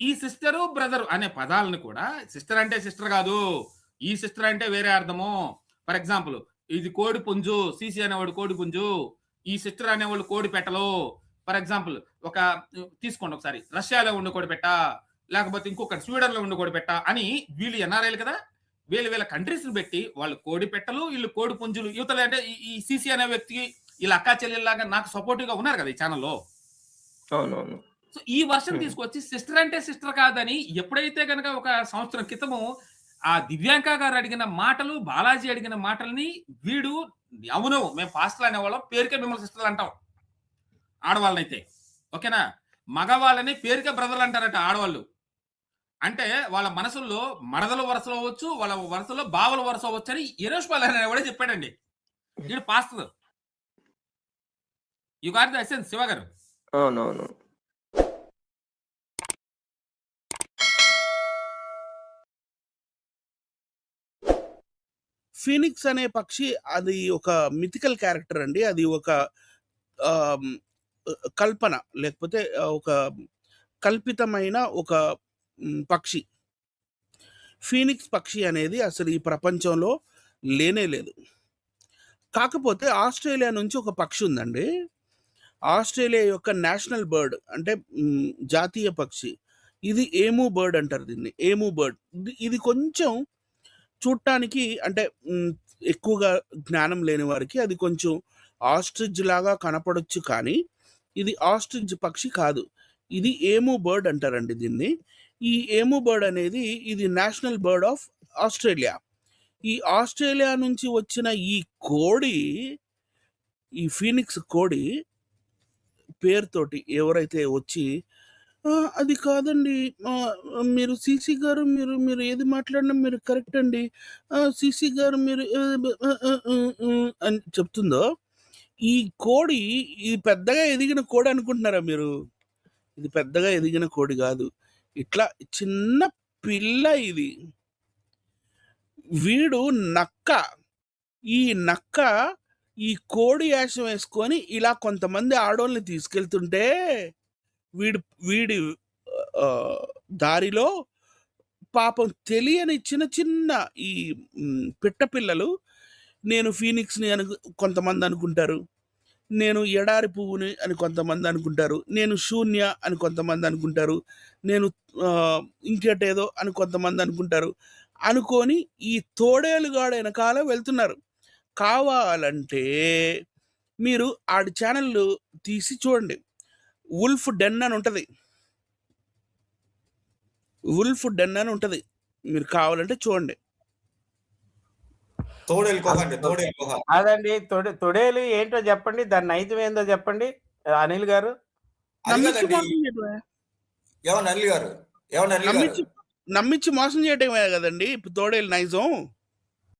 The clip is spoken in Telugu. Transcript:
ఈ సిస్టరు, బ్రదరు అనే పదాలను కూడా సిస్టర్ అంటే సిస్టర్ కాదు ఈ సిస్టర్ అంటే వేరే అర్థము. ఫర్ ఎగ్జాంపుల్ ఇది కోడి పుంజు. సీసీ అనేవాడు కోడి పుంజు. ఈ సిస్టర్ అనేవాళ్ళు కోడి పెట్టలు. ఫర్ ఎగ్జాంపుల్ ఒక తీసుకోండి ఒకసారి. రష్యాలో ఉండి కోడి పెట్ట, లేకపోతే ఇంకొకటి స్వీడన్‌లో ఉండి కోడి పెట్ట అని వీళ్ళు ఎన్ఆర్ఐలు కదా! వీళ్ళు వీళ్ళ కంట్రీస్‌ని పెట్టి వాళ్ళు కోడి పెట్టలు, వీళ్ళు కోడి పుంజులు. యువతలు అంటే ఈ సీసీ అనే వ్యక్తికి వీళ్ళ అక్కా చెల్లెల్లాగా నాకు సపోర్టివ్‌గా ఉన్నారు కదా! ఈ ఛానల్లో అవునవును. సో, ఈ వర్షన్ హ్మ్. తీసుకొచ్చి సిస్టర్ అంటే సిస్టర్ కాదని ఎప్పుడైతే గనక ఒక సంవత్సరం క్రితము ఆ దివ్యాంక గారు అడిగిన మాటలు, బాలాజీ అడిగిన మాటల్ని వీడు అవును మేము పాస్టర్‌లు అనేవాళ్ళం. పేరుకే మిమ్మల్ని సిస్టర్‌లు అంటాం. ఆడవాళ్ళనైతే. ఓకేనా? మగవాళ్ళని పేరుకే బ్రదర్‌లు అంటారట ఆడవాళ్ళు. అంటే వాళ్ళ మనసుల్లో మరదల వరుసలో అవ్వచ్చు, వాళ్ళ వరుసలో బావల వరుస అవ్వచ్చని యెరూషుబాలు అనేవాడే చెప్పాడండి. ఈడు pastor. You got the essence Shiva గారు. ఫీనిక్స్ అనే పక్షి అది ఒక మిథికల్ క్యారెక్టర్ అండి. అది ఒక కల్పన లేకపోతే ఒక కల్పితమైన ఒక పక్షి. ఫీనిక్స్ పక్షి అనేది అసలు ఈ ప్రపంచంలో లేనే లేదు. కాకపోతే ఆస్ట్రేలియా నుంచి ఒక పక్షి ఉందండి. ఆస్ట్రేలియా యొక్క నేషనల్ బర్డ్ అంటే జాతీయ పక్షి. ఇది ఏము బర్డ్ అంటారు దీన్ని. ఏము బర్డ్. ఇది ఇది కొంచెం చూడటానికి అంటే ఎక్కువగా జ్ఞానం లేని వారికి అది కొంచెం ఆస్ట్రిజ్ లాగా కనపడొచ్చు కానీ, ఇది ఆస్ట్రిజ్ పక్షి కాదు. ఇది ఏము బర్డ్ అంటారండి దీన్ని. ఈ ఏము బర్డ్ అనేది ఇది నేషనల్ బర్డ్ ఆఫ్ ఆస్ట్రేలియా. ఈ ఆస్ట్రేలియా నుంచి వచ్చిన ఈ కోడి ఈ ఫీనిక్స్ కోడి పేరుతోటి ఎవరైతే వచ్చి అది కాదండి. ఆహ్, మీరు సీసీ గారు మీరు మీరు ఏది మాట్లాడినా మీరు కరెక్ట్ అండి. ఆహ్, సీసీ గారు మీరు ఆహ్, బ్ ఆహ్, ఆహ్, హ్మ్, హ్మ్" అని చెప్తుందో, ఈ కోడి ఇది పెద్దగా ఎదిగిన కోడి అనుకుంటున్నారా మీరు? ఇది పెద్దగా ఎదిగిన కోడి గాదు. ఇట్లా చిన్న పిల్ల ఇది. వీడు నక్క. ఈ నక్క ఈ కోడి యాషం వేసుకొని ఇలా కొంతమంది ఆడోళ్ళని తీసుకెళ్తుంటే, వీడు వీడి దారిలో పాపం తెలియని చిన్న చిన్న ఈ పిట్టపిల్లలు నేను ఫీనిక్స్‌ని అను కొంతమంది అనుకుంటారు. నేను ఎడారి పువ్వుని అని కొంతమంది అనుకుంటారు. నేను శూన్య అని కొంతమంది అనుకుంటారు. నేను ఇంకేటేదో అని కొంతమంది అనుకుంటారు. అనుకొని ఈ తోడేలుగాడు వెనకాల వెళ్తున్నారు. కావాలంటే మీరు ఆడి ఛానళ్ళు తీసి చూడండి. వుల్ఫ్ డెన్ అని ఉంటది. వుల్ఫ్ డెన్ అని ఉంటది. మీరు కావాలంటే చూడండి. అండి. తోడేలు గుహ. కాదండి. తొడే తొడేలు ఏంటో చెప్పండి. దాని నైజం ఏందో చెప్పండి. అనిల్ గారు. కాదండి. మోసం చేయటమే. ఇప్పుడు తోడేలు నైజం.